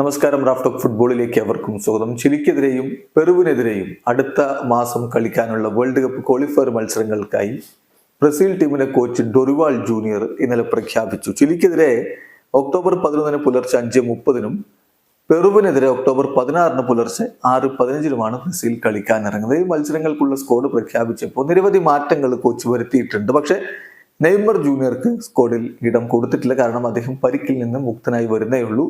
നമസ്കാരം റാഫ്റ്റോക്ക് ഫുട്ബോളിലേക്ക് അവർക്കും സ്വാഗതം. ചിലിക്കെതിരെയും പെറുവിനെതിരെയും അടുത്ത മാസം കളിക്കാനുള്ള വേൾഡ് കപ്പ് ക്വാളിഫയർ മത്സരങ്ങൾക്കായി ബ്രസീൽ ടീമിന്റെ കോച്ച് ഡൊറിവാൾ ജൂനിയർ ഇന്നലെ പ്രഖ്യാപിച്ചു. ചിലിക്കെതിരെ ഒക്ടോബർ പതിനൊന്നിന് പുലർച്ചെ അഞ്ച് മുപ്പതിനും പെറുവിനെതിരെ ഒക്ടോബർ പതിനാറിന് പുലർച്ചെ ആറ് പതിനഞ്ചിനുമാണ് ബ്രസീൽ കളിക്കാൻ ഇറങ്ങുന്നത് ഈ മത്സരങ്ങൾക്കുള്ള സ്കോഡ് പ്രഖ്യാപിച്ചപ്പോൾ നിരവധി മാറ്റങ്ങൾ കോച്ച് വരുത്തിയിട്ടുണ്ട്. പക്ഷേ നെയ്മർ ജൂനിയർക്ക് സ്കോഡിൽ ഇടം കൊടുത്തിട്ടില്ല. കാരണം അദ്ദേഹം പരിക്കിൽ നിന്ന് മുക്തനായി വരുന്നേ ഉള്ളൂ.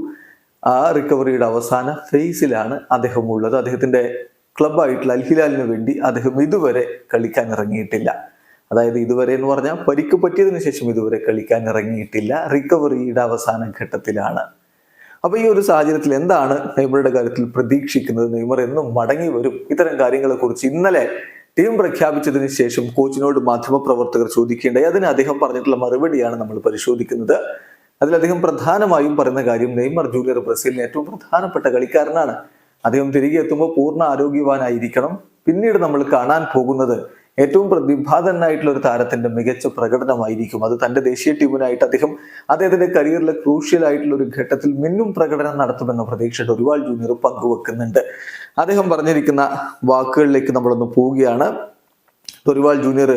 ആ റിക്കവറിയുടെ അവസാന ഫേസിലാണ് അദ്ദേഹം ഉള്ളത് അദ്ദേഹത്തിന്റെ ക്ലബായിട്ടുള്ള അൽഹിലാലിന് വേണ്ടി അദ്ദേഹം ഇതുവരെ കളിക്കാൻ ഇറങ്ങിയിട്ടില്ല. അതായത് ഇതുവരെ എന്ന് പറഞ്ഞാൽ പരിക്ക് പറ്റിയതിനു ശേഷം ഇതുവരെ കളിക്കാൻ ഇറങ്ങിയിട്ടില്ല. റിക്കവറിയുടെ അവസാന ഘട്ടത്തിലാണ്. അപ്പൊ ഈ ഒരു സാഹചര്യത്തിൽ എന്താണ് നെയ്മറുടെ കാര്യത്തിൽ പ്രതീക്ഷിക്കുന്നത്? നെയ്മർ എന്നും മടങ്ങി വരും. ഇത്തരം കാര്യങ്ങളെ കുറിച്ച് ഇന്നലെ ടീം പ്രഖ്യാപിച്ചതിന് ശേഷം കോച്ചിനോട് മാധ്യമപ്രവർത്തകർ ചോദിക്കേണ്ടായി. അതിന് അദ്ദേഹം പറഞ്ഞിട്ടുള്ള മറുപടിയാണ് നമ്മൾ പരിശോധിക്കുന്നത്. അതിൽ അദ്ദേഹം പ്രധാനമായും പറയുന്ന കാര്യം നെയ്മർ ജൂനിയർ ബ്രസീലിന് ഏറ്റവും പ്രധാനപ്പെട്ട കളിക്കാരനാണ്. അദ്ദേഹം തിരികെ എത്തുമ്പോൾ പൂർണ ആരോഗ്യവാനായിരിക്കണം. പിന്നീട് നമ്മൾ കാണാൻ പോകുന്നത് ഏറ്റവും പ്രതിഭാതനായിട്ടുള്ള ഒരു താരത്തിന്റെ മികച്ച പ്രകടനമായിരിക്കും. അത് തന്റെ ദേശീയ ടീമിനായിട്ട് അദ്ദേഹം അദ്ദേഹത്തിന്റെ കരിയറിലെ ക്രൂഷ്യൽ ആയിട്ടുള്ള ഒരു ഘട്ടത്തിൽ മിന്നും പ്രകടനം നടത്തുമെന്ന പ്രതീക്ഷ ഒരുപാട് ജൂനിയർ പങ്കുവെക്കുന്നുണ്ട്. അദ്ദേഹം പറഞ്ഞിരിക്കുന്ന വാക്കുകളിലേക്ക് നമ്മളൊന്ന് പോവുകയാണ്. ഡൊറിവാൾ ജൂനിയർ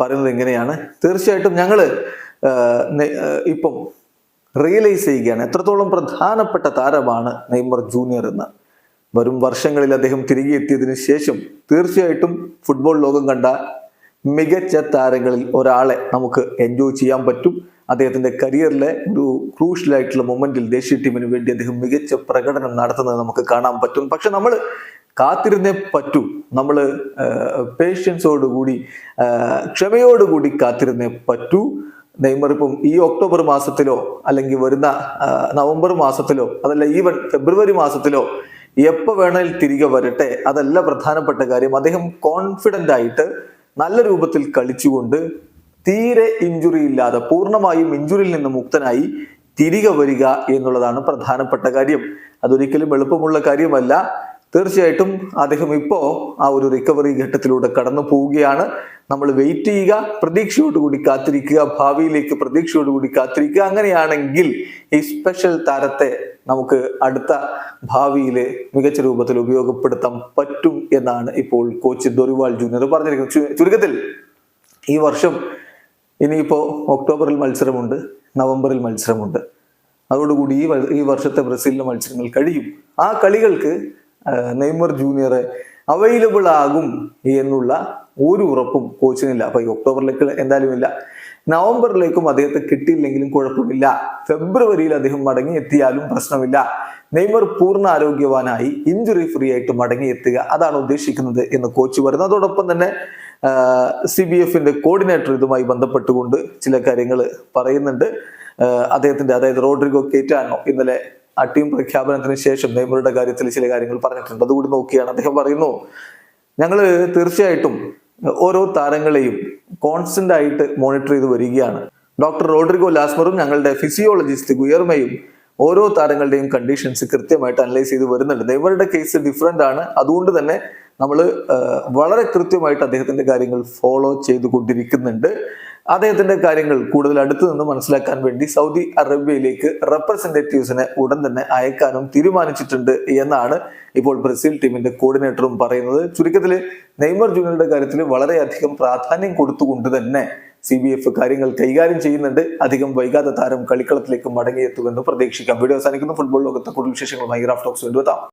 പറയുന്നത് എങ്ങനെയാണ് തീർച്ചയായിട്ടും ഞങ്ങൾ ഇപ്പം റിയലൈസ് ചെയ്യുകയാണ്. എത്രത്തോളം പ്രധാനപ്പെട്ട താരമാണ് നെയ്മർ ജൂനിയർ എന്ന്. വരും വർഷങ്ങളിൽ അദ്ദേഹം തിരികെ എത്തിയതിനു ശേഷം തീർച്ചയായിട്ടും ഫുട്ബോൾ ലോകം കണ്ട മികച്ച താരങ്ങളിൽ ഒരാളെ നമുക്ക് എൻജോയ് ചെയ്യാൻ പറ്റും. അദ്ദേഹത്തിന്റെ കരിയറിലെ ഒരു ക്രൂഷ്യലായിട്ടുള്ള മൊമെന്റിൽ ദേശീയ ടീമിന് വേണ്ടി അദ്ദേഹം മികച്ച പ്രകടനം നടത്തുന്നത് നമുക്ക് കാണാൻ പറ്റും. പക്ഷെ നമ്മൾ കാത്തിരുന്നേ പറ്റൂ. നമ്മൾ പേഷ്യൻസോടുകൂടി ക്ഷമയോടുകൂടി കാത്തിരുന്നേ പറ്റൂ. നെയ്മർ ഇപ്പം ഈ ഒക്ടോബർ മാസത്തിലോ അല്ലെങ്കിൽ വരുന്ന നവംബർ മാസത്തിലോ അതല്ല ഈവൻ ഫെബ്രുവരി മാസത്തിലോ എപ്പോൾ വേണേൽ തിരികെ വരട്ടെ അതല്ല പ്രധാനപ്പെട്ട കാര്യം. അദ്ദേഹം കോൺഫിഡന്റ് ആയിട്ട് നല്ല രൂപത്തിൽ കളിച്ചുകൊണ്ട് തീരെ ഇഞ്ചുറി ഇല്ലാതെ പൂർണമായും ഇഞ്ചുറിയിൽ നിന്ന് മുക്തനായി തിരികെ വരിക എന്നുള്ളതാണ് പ്രധാനപ്പെട്ട കാര്യം. അതൊരിക്കലും എളുപ്പമുള്ള കാര്യമല്ല. തീർച്ചയായിട്ടും അദ്ദേഹം ഇപ്പോ ആ ഒരു റിക്കവറി ഘട്ടത്തിലൂടെ കടന്നു പോവുകയാണ്. നമ്മൾ വെയിറ്റ് ചെയ്യുക പ്രതീക്ഷയോടുകൂടി കാത്തിരിക്കുക ഭാവിയിലേക്ക് പ്രതീക്ഷയോടുകൂടി കാത്തിരിക്കുക. അങ്ങനെയാണെങ്കിൽ ഈ സ്പെഷ്യൽ താരത്തെ നമുക്ക് അടുത്ത ഭാവിയിൽ മികച്ച രൂപത്തിൽ ഉപയോഗപ്പെടുത്താൻ പറ്റും എന്നാണ് ഇപ്പോൾ കോച്ച് ദൊറിവാൾ ജൂനിയർ പറഞ്ഞിരിക്കുന്നത്. ചുരുക്കത്തിൽ ഈ വർഷം ഇനിയിപ്പോ ഒക്ടോബറിൽ മത്സരമുണ്ട് നവംബറിൽ മത്സരമുണ്ട്. അതോടുകൂടി ഈ ഈ വർഷത്തെ ബ്രസീലിന്റെ മത്സരങ്ങൾ കഴിയും. ആ കളികൾക്ക് നെയ്മർ ജൂനിയർ അവൈലബിൾ ആകും എന്നുള്ള ഒരു ഉറപ്പും കോച്ചിനില്ല അപ്പൊ ഈ ഒക്ടോബറിലേക്ക് എന്തായാലും ഇല്ല. നവംബറിലേക്കും അദ്ദേഹത്തെ കിട്ടിയില്ലെങ്കിലും കുഴപ്പമില്ല. ഫെബ്രുവരിയിൽ അദ്ദേഹം മടങ്ങി എത്തിയാലും പ്രശ്നമില്ല. നെയ്മർ പൂർണ ആരോഗ്യവാനായി ഇഞ്ചുറി ഫ്രീ ആയിട്ട് മടങ്ങി എത്തുക അതാണ് ഉദ്ദേശിക്കുന്നത് എന്ന് കോച്ച് പറയുന്നത് അതോടൊപ്പം തന്നെ സി ബി എഫിന്റെ കോർഡിനേറ്റർ ഇതുമായി ബന്ധപ്പെട്ടുകൊണ്ട് ചില കാര്യങ്ങൾ പറയുന്നുണ്ട്. അദ്ദേഹത്തിന്റെ അതായത് റോഡ്രിഗോ കേറ്റാനോ ഇന്നലെ ആ ടീം പ്രഖ്യാപനത്തിന് ശേഷം നെയ്മറുടെ കാര്യത്തിൽ ചില കാര്യങ്ങൾ പറഞ്ഞിട്ടുണ്ട്. അതുകൂടി നോക്കിയാണ് അദ്ദേഹം പറയുന്നു. ഞങ്ങൾ തീർച്ചയായിട്ടും ഓരോ താരങ്ങളെയും കോൺസ്റ്റന്റ് ആയിട്ട് മോണിറ്റർ ചെയ്ത് വരികയാണ്. ഡോക്ടർ റോഡ്രിഗോ ലാസ്മറും ഞങ്ങളുടെ ഫിസിയോളജിസ്റ്റ് ഗുയർമയും ഓരോ താരങ്ങളുടെയും കണ്ടീഷൻസ് കൃത്യമായിട്ട് അനലൈസ് ചെയ്ത് വരുന്നുണ്ട്. നെയ്മറുടെ കേസ് ഡിഫറെന്റ് ആണ്. അതുകൊണ്ട് തന്നെ നമ്മൾ വളരെ കൃത്യമായിട്ട് അദ്ദേഹത്തിന്റെ കാര്യങ്ങൾ ഫോളോ ചെയ്തുകൊണ്ടിരിക്കുന്നുണ്ട്. അദ്ദേഹത്തിന്റെ കാര്യങ്ങൾ കൂടുതൽ അടുത്തു നിന്ന് മനസ്സിലാക്കാൻ വേണ്ടി സൗദി അറേബ്യയിലേക്ക് റെപ്രസെന്റേറ്റീവ്സിനെ ഉടൻ തന്നെ അയക്കാനും തീരുമാനിച്ചിട്ടുണ്ട് എന്നാണ് ഇപ്പോൾ ബ്രസീൽ ടീമിന്റെ കോർഡിനേറ്ററും പറയുന്നത്. ചുരുക്കത്തിൽ നെയ്മർ ജൂനിയറുടെ കാര്യത്തിൽ വളരെയധികം പ്രാധാന്യം കൊടുത്തുകൊണ്ട് തന്നെ സി ബി എഫ് കാര്യങ്ങൾ കൈകാര്യം ചെയ്യുന്നുണ്ട്. അധികം വൈകാതെ താരം കളിക്കളത്തിലേക്ക് മടങ്ങിയെത്തുമെന്ന് പ്രതീക്ഷിക്കാം. വീഡിയോ അവസാനിക്കുന്ന. ഫുട്ബോൾ ലോകത്തെ കൂടുതൽ വിശേഷങ്ങളുമായി ഗ്രാഫ് ടോക്സ് കൊണ്ടുവെത്താം